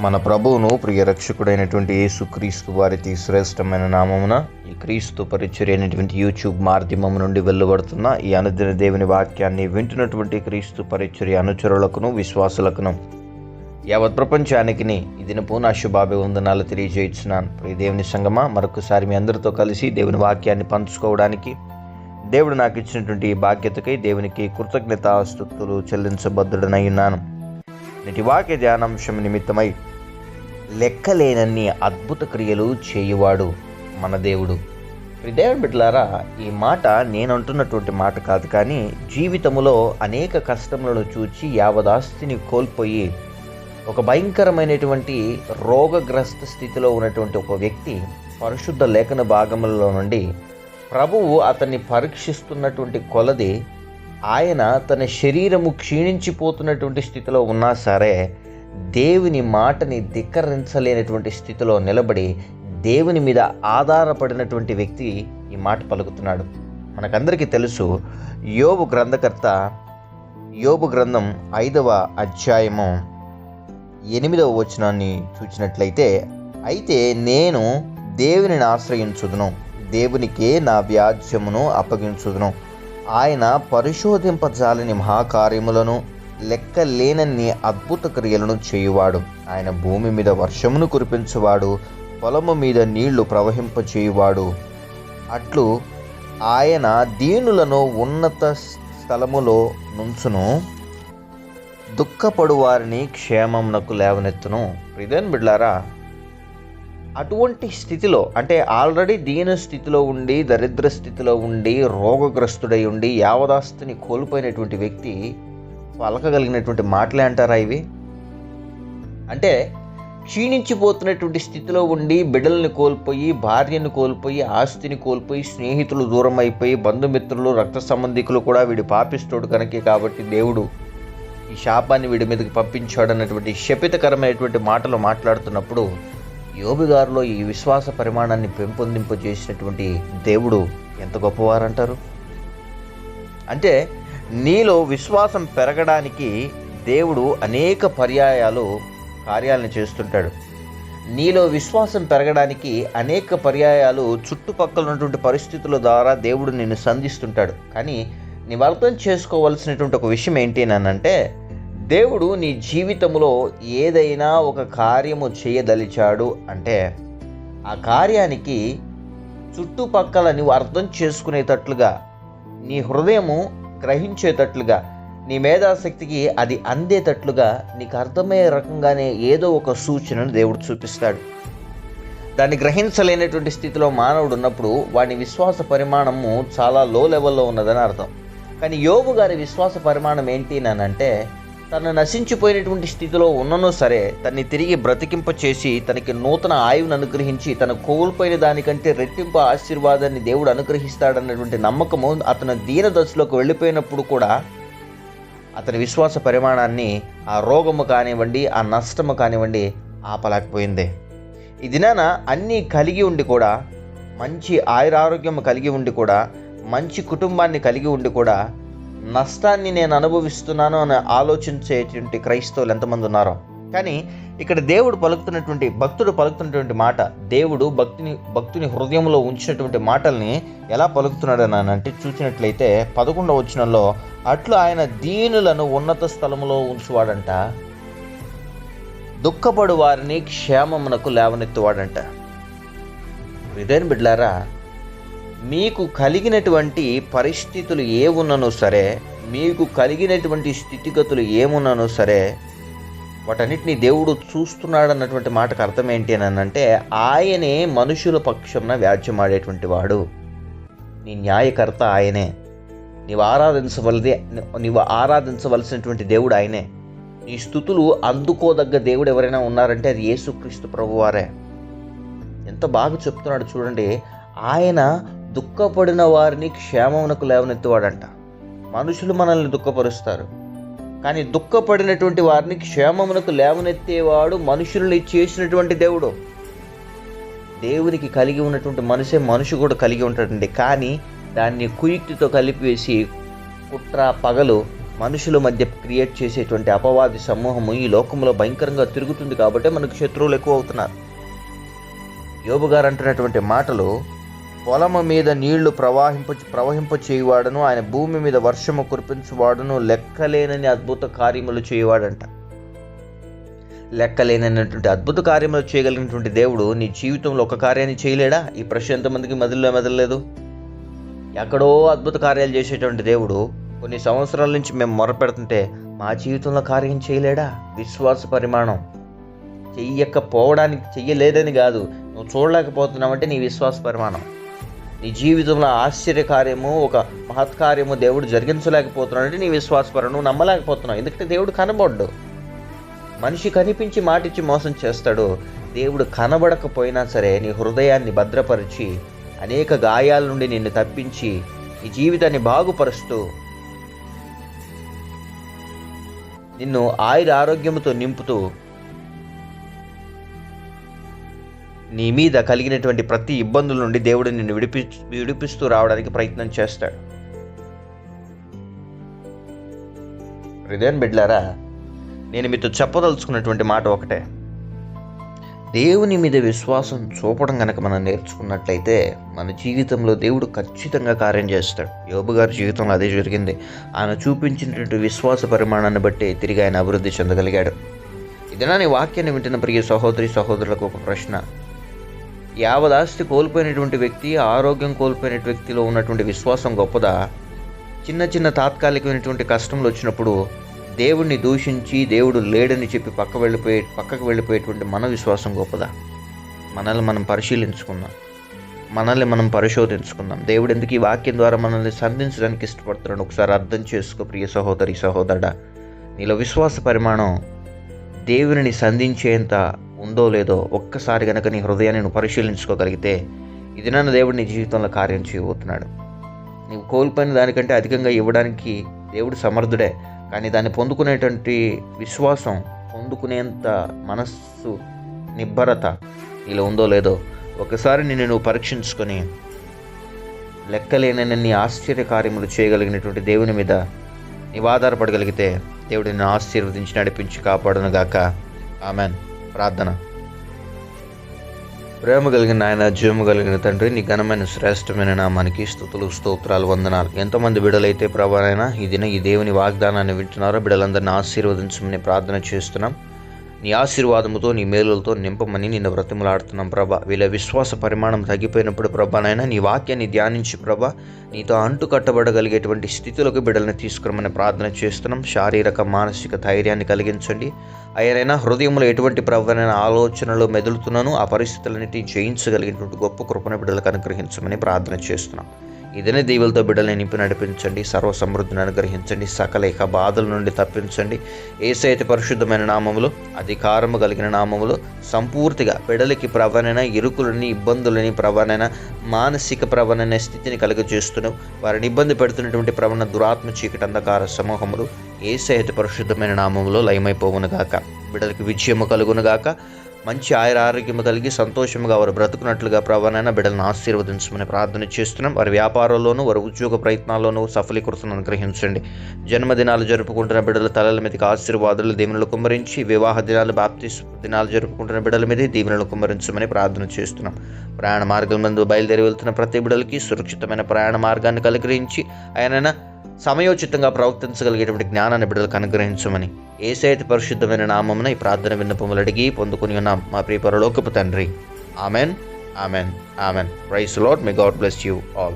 మన ప్రభువును ప్రియ రక్షకుడైనటువంటి యేసుక్రీస్తు వారికి శ్రేష్టమైన నామమున ఈ క్రీస్తు పరిచర్య అయినటువంటి యూట్యూబ్ మాధ్యమం నుండి వెలువడుతున్న ఈ అనుదిన దేవుని వాక్యాన్ని వింటున్నటువంటి క్రీస్తు పరిచర్య అనుచరులకును విశ్వాసులకును యావత్ ప్రపంచానికి ఈ దినపు నా శుభాభివందనాలు తెలియజేస్తున్నాను. ప్రియ దేవుని సంగమా మరొకసారి మీ అందరితో కలిసి దేవుని వాక్యాన్ని పంచుకోవడానికి దేవుడు నాకు ఇచ్చినటువంటి ఈ బాధ్యతకై దేవునికి కృతజ్ఞతాస్తుతులు చెల్లించబద్ధుడనై ఉన్నాను. నిటివాక్య ధ్యానాంశం నిమిత్తమై లెక్కలేనన్ని అద్భుత క్రియలు చేయువాడు మన దేవుడు. దేవుడు బిడ్డలారా ఈ మాట నేను అంటున్నటువంటి మాట కాదు కానీ జీవితములో అనేక కష్టములను చూచి యావదాస్తిని కోల్పోయి ఒక భయంకరమైనటువంటి రోగగ్రస్త స్థితిలో ఉన్నటువంటి ఒక వ్యక్తి పరిశుద్ధ లేఖన భాగములలో నుండి ప్రభువు అతన్ని పరీక్షిస్తున్నటువంటి కొలది ఆయన తన శరీరము క్షీణించిపోతున్నటువంటి స్థితిలో ఉన్నా సరే దేవుని మాటని ధిక్కరించలేనటువంటి స్థితిలో నిలబడి దేవుని మీద ఆధారపడినటువంటి వ్యక్తి ఈ మాట పలుకుతున్నాడు. మనకందరికీ తెలుసు యోబు గ్రంథకర్త యోబు గ్రంథం ఐదవ అధ్యాయము ఎనిమిదవ వచనాన్ని చూసినట్లయితే అయితే నేను దేవునిని ఆశ్రయించుదును దేవునికే నా వ్యాజ్యమును అప్పగించుదును. ఆయన పరిశోధింపజాలని మహాకార్యములను లెక్కలేనన్ని అద్భుత క్రియలను చేయువాడు. ఆయన భూమి మీద వర్షమును కురిపించువాడు పొలము మీద నీళ్ళు ప్రవహింపచేయువాడు. అట్లు ఆయన దీనులను ఉన్నత స్థలములో నుంచును. దుఃఖపడు వారిని క్షేమమునకు లేవనెత్తును. ఇదేం బిడ్లారా అటువంటి స్థితిలో అంటే ఆల్రెడీ దీన స్థితిలో ఉండి దరిద్ర స్థితిలో ఉండి రోగగ్రస్తుడై ఉండి యావదాస్తిని కోల్పోయినటువంటి వ్యక్తి పలకగలిగినటువంటి మాటలే అంటారా ఇవి? అంటే క్షీణించిపోతున్నటువంటి స్థితిలో ఉండి బిడ్డల్ని కోల్పోయి భార్యను కోల్పోయి ఆస్తిని కోల్పోయి స్నేహితులు దూరం అయిపోయి బంధుమిత్రులు రక్త సంబంధికులు కూడా వీడి పాపిస్తాడు కనుకే కాబట్టి దేవుడు ఈ శాపాన్ని వీడి మీదకి పంపించాడు అన్నటువంటి శపితకరమైనటువంటి మాటలు మాట్లాడుతున్నప్పుడు యోబు గారిలో ఈ విశ్వాస పరిమాణాన్ని పెంపొందింప చేసినటువంటి దేవుడు ఎంత గొప్పవారంటారు? అంటే నీలో విశ్వాసం పెరగడానికి దేవుడు అనేక పర్యాయాలు కార్యాలను చేస్తుంటాడు. నీలో విశ్వాసం పెరగడానికి అనేక పర్యాయాలు చుట్టుపక్కల ఉన్నటువంటి పరిస్థితుల ద్వారా దేవుడు నిన్ను సంధిస్తుంటాడు. కానీ నీ అర్థం చేసుకోవాల్సినటువంటి ఒక విషయం ఏంటి అంటే దేవుడు నీ జీవితంలో ఏదైనా ఒక కార్యము చేయదలిచాడు అంటే ఆ కార్యానికి చుట్టుపక్కల నువ్వు అర్థం చేసుకునేటట్లుగా నీ హృదయము గ్రహించేటట్లుగా నీ మేధాశక్తికి అది అందేటట్లుగా నీకు అర్థమయ్యే రకంగానే ఏదో ఒక సూచనను దేవుడు చూపిస్తాడు. దాన్ని గ్రహించలేనటువంటి స్థితిలో మానవుడు ఉన్నప్పుడు వాడి విశ్వాస పరిమాణము చాలా లో లెవెల్లో ఉన్నదని అర్థం. కానీ యోగు గారి విశ్వాస పరిమాణం ఏంటి అంటే తను నశించిపోయినటువంటి స్థితిలో ఉన్ననో సరే తన్ని తిరిగి బ్రతికింప చేసి తనకి నూతన ఆయువును అనుగ్రహించి తను కోల్పోయిన దానికంటే రెట్టింపు ఆశీర్వాదాన్ని దేవుడు అనుగ్రహిస్తాడన్నటువంటి నమ్మకము అతను దీన దశలోకి వెళ్ళిపోయినప్పుడు కూడా అతని విశ్వాస పరిమాణాన్ని ఆ రోగము కానివ్వండి ఆ నష్టము కానివ్వండి ఆపలేకపోయింది. ఈ దినాన అన్నీ కలిగి ఉండి కూడా మంచి ఆయురారోగ్యం కలిగి ఉండి కూడా మంచి కుటుంబాన్ని కలిగి ఉండి కూడా నష్టాన్ని నేను అనుభవిస్తున్నాను అని ఆలోచించేటువంటి క్రైస్తవులు ఎంతమంది ఉన్నారో. కానీ ఇక్కడ దేవుడు పలుకుతున్నటువంటి భక్తుడు పలుకుతున్నటువంటి మాట దేవుడు భక్తిని భక్తుని హృదయంలో ఉంచినటువంటి మాటల్ని ఎలా పలుకుతున్నాడు అని అంటే చూసినట్లయితే పదకొండవ వచనంలో అట్లు ఆయన దీనులను ఉన్నత స్థలంలో ఉంచువాడంట. దుఃఖపడు వారిని క్షేమమునకు లేవనెత్తువాడంట. ఇదేం బిడ్లారా మీకు కలిగినటువంటి పరిస్థితులు ఏమున్ననో సరే మీకు కలిగినటువంటి స్థితిగతులు ఏమున్ననో సరే వాటన్నిటిని దేవుడు చూస్తున్నాడు అన్నటువంటి మాటకు అర్థం ఏంటి అని అంటే ఆయనే మనుషుల పక్షంన వ్యాజ్యమాడేటువంటి వాడు. నీ న్యాయకర్త ఆయనే. నీవు ఆరాధించవలదే నీవు ఆరాధించవలసినటువంటి దేవుడు ఆయనే. నీ స్థుతులు అందుకోదగ్గ దేవుడు ఎవరైనా ఉన్నారంటే అది యేసుక్రీస్తు ప్రభువారే. ఎంత బాగా చెప్తున్నాడు చూడండి ఆయన దుఃఖపడిన వారిని క్షేమమునకు లేవనెత్తువాడంట. మనుషులు మనల్ని దుఃఖపరుస్తారు. కానీ దుఃఖపడినటువంటి వారిని క్షేమమునకు లేవనెత్తేవాడు మనుషుల్ని చేసినటువంటి దేవుడు. దేవునికి కలిగి ఉన్నటువంటి మనసే మనిషి కూడా కలిగి ఉంటాడండి. కానీ దాన్ని కుయుక్తితో కలిపివేసి కుట్ర పగలు మనుషుల మధ్య క్రియేట్ చేసేటువంటి అపవాది సమూహము ఈ లోకంలో భయంకరంగా తిరుగుతుంది కాబట్టి మనకు శత్రువులు ఎక్కువ అవుతున్నారు. యోబు గారు అంటున్నటువంటి మాటలు పొలము మీద నీళ్ళు ప్రవాహింప ప్రవహింప చేయువాడును ఆయన భూమి మీద వర్షము కురిపించువాడును లెక్కలేనని అద్భుత కార్యములు చేయవాడంట. లెక్కలేనటువంటి అద్భుత కార్యములు చేయగలిగినటువంటి దేవుడు నీ జీవితంలో ఒక కార్యాన్ని చేయలేడా? ఈ ప్రశ్న ఎంతమందికి మదిలో మెదలలేదు ఎక్కడో అద్భుత కార్యాలు చేసేటువంటి దేవుడు కొన్ని సంవత్సరాల నుంచి మేము మొరపెడుతుంటే మా జీవితంలో కార్యం చేయలేడా? విశ్వాస పరిమాణం. చెయ్యకపోవడానికి చెయ్యలేదని కాదు నువ్వు చూడలేకపోతున్నావంటే నీ విశ్వాస పరిమాణం. నీ జీవితంలో ఆశ్చర్యకార్యము ఒక మహత్కార్యము దేవుడు జరిగించలేకపోతున్నాడు అంటే నీ విశ్వాసపరం నువ్వు నమ్మలేకపోతున్నావు. ఎందుకంటే దేవుడు కనబడ్డు. మనిషి కనిపించి మాటిచ్చి మోసం చేస్తాడు. దేవుడు కనబడకపోయినా సరే నీ హృదయాన్ని భద్రపరిచి అనేక గాయాల నుండి నిన్ను తప్పించి నీ జీవితాన్ని బాగుపరుస్తూ నిన్ను ఆయుర ఆరోగ్యంతో నింపుతూ నీ మీద కలిగినటువంటి ప్రతి ఇబ్బందుల నుండి దేవుడు నిన్ను విడిపి విడిపిస్తూ రావడానికి ప్రయత్నం చేస్తాడు. హృదయం బిడ్లారా నేను మీతో చెప్పదలుచుకున్నటువంటి మాట ఒకటే. దేవుని మీద విశ్వాసం చూపడం కనుక మనం నేర్చుకున్నట్లయితే మన జీవితంలో దేవుడు ఖచ్చితంగా కార్యం చేస్తాడు. యోబు గారి జీవితంలో అదే జరిగింది. ఆయన చూపించినటువంటి విశ్వాస పరిమాణాన్ని బట్టి తిరిగి ఆయన అభివృద్ధి చెందగలిగాడు. ఇదేనా నీ వాక్యాన్ని వింటున్న ప్రియ సహోదరి సహోదరులకు ఒక ప్రశ్న. యావదాస్తి కోల్పోయినటువంటి వ్యక్తి ఆరోగ్యం కోల్పోయిన వ్యక్తిలో ఉన్నటువంటి విశ్వాసం గొప్పదా? చిన్న చిన్న తాత్కాలికమైనటువంటి కష్టంలో వచ్చినప్పుడు దేవుణ్ణి దూషించి దేవుడు లేడని చెప్పి పక్క వెళ్ళిపోయే పక్కకు వెళ్ళిపోయేటువంటి మన విశ్వాసం గొప్పదా? మనల్ని మనం పరిశీలించుకుందాం. మనల్ని మనం పరిశోధించుకుందాం. దేవుడు ఎందుకు ఈ వాక్యం ద్వారా మనల్ని సంధించడానికి ఇష్టపడుతున్నాడు ఒకసారి అర్థం చేసుకో ప్రియ సహోదరి సహోదరుడా. నీలో విశ్వాస పరిమాణం దేవుని సంధించేంత ఉందో లేదో ఒక్కసారి గనక నీ హృదయాన్ని నువ్వు పరిశీలించుకోగలిగితే ఇది నన్ను దేవుడు నీ జీవితంలో కార్యం చేయబోతున్నాడు. నీవు కోల్పోయిన దానికంటే అధికంగా ఇవ్వడానికి దేవుడు సమర్థుడే. కానీ దాన్ని పొందుకునేటువంటి విశ్వాసం పొందుకునేంత మనస్సు నిబ్బరత నీలో ఉందో లేదో ఒకసారి నిన్ను నువ్వు పరీక్షించుకొని లెక్కలేనన్ని ఆశ్చర్య కార్యములు చేయగలిగినటువంటి దేవుని మీద నీవు ఆధారపడగలిగితే దేవుడిని ఆశీర్వదించి నడిపించి కాపాడునుగాక. ఆమెన్. ప్రార్థన. ప్రేమ కలిగిన ఆయన జీవము కలిగిన తండ్రి నీ ఘనమైన శ్రేష్టమైన నామానికి స్థుతులు స్తోత్రాలు వందనాలు. ఎంతమంది బిడలైతే ప్రభానైనా ఈ దిన ఈ దేవుని వాగ్దానాన్ని వింటున్నారో బిడలందరిని ఆశీర్వదించమని ప్రార్థన చేస్తున్నాం. నీ ఆశీర్వాదముతో నీ మేలులతో నింపమని నిన్న బ్రతిమలాడుతున్నాం ప్రభా. వీళ్ళ విశ్వాస పరిమాణం తగ్గిపోయినప్పుడు ప్రభానైనా నీ వాక్యాన్ని ధ్యానించి ప్రభా నీతో అంటు కట్టబడగలిగేటువంటి స్థితిలోకి బిడ్డల్ని తీసుకురమని ప్రార్థన చేస్తున్నాం. శారీరక మానసిక ధైర్యాన్ని కలిగించండి. అయ్యనైనా హృదయంలో ఎటువంటి ప్రవరైన ఆలోచనలు మెదులుతున్నాను. ఆ పరిస్థితులన్నిటిని జయించగలిగినటువంటి గొప్ప కృపణ బిడ్డలకు అనుగ్రహించమని ప్రార్థన చేస్తున్నాం. ఇదనే దీవులతో బిడ్డల్ని నింపి నడిపించండి సర్వ సమృద్ధిని అనుగ్రహించండి సకల ఇక బాధల నుండి తప్పించండి. ఏసైతే పరిశుద్ధమైన నామములు అధికారము కలిగిన నామములు సంపూర్తిగా బిడలకి ప్రవణన ఇరుకులని ఇబ్బందులని ప్రవణన మానసిక ప్రవణన స్థితిని కలుగజేస్తున్నావు వారిని ఇబ్బంది పెడుతున్నటువంటి ప్రవణ దురాత్మ చీకటి అంధకార సమూహములు ఏసైతే పరిశుద్ధమైన నామములో లయమైపోవునుగాక. బిడలకి విజయము కలుగునుగాక. మంచి ఆయుర ఆరోగ్యము కలిగి సంతోషముగా వారు బ్రతుకున్నట్లుగా ప్రభానైనా బిడ్డలను ఆశీర్వదించమని ప్రార్థన చేస్తున్నాం. వారి వ్యాపారంలోనూ వారి ఉద్యోగ ప్రయత్నాల్లోనూ సఫలీకృతను అనుగ్రహించండి. జన్మదినాలు జరుపుకుంటున్న బిడ్డల తలల మీదకి ఆశీర్వాదాలు దీవెనలు కుమ్మరించి వివాహ దినాలు బాప్తి దినాలు జరుపుకుంటున్న బిడ్డల మీద దీవెనలు కుమ్మరించమని ప్రార్థన చేస్తున్నాం. ప్రయాణ మార్గం నందు బయలుదేరి వెళ్తున్న ప్రతి బిడ్డలకి సురక్షితమైన ప్రయాణ మార్గాన్ని కలిగించి ఆయన సమయోచితంగా ప్రవర్తించగలిగేటువంటి జ్ఞానాన్ని బిడ్డలకు అనుగ్రహించమని. ఏసైతే పరిశుద్ధమైన నామమున ఈ ప్రార్థన విన్నపములు అడిగి పొందుకుని ఉన్నాం. మా ప్రియ పరలోకపు తండ్రి. Amen amen amen. Praise Lord may God bless you all.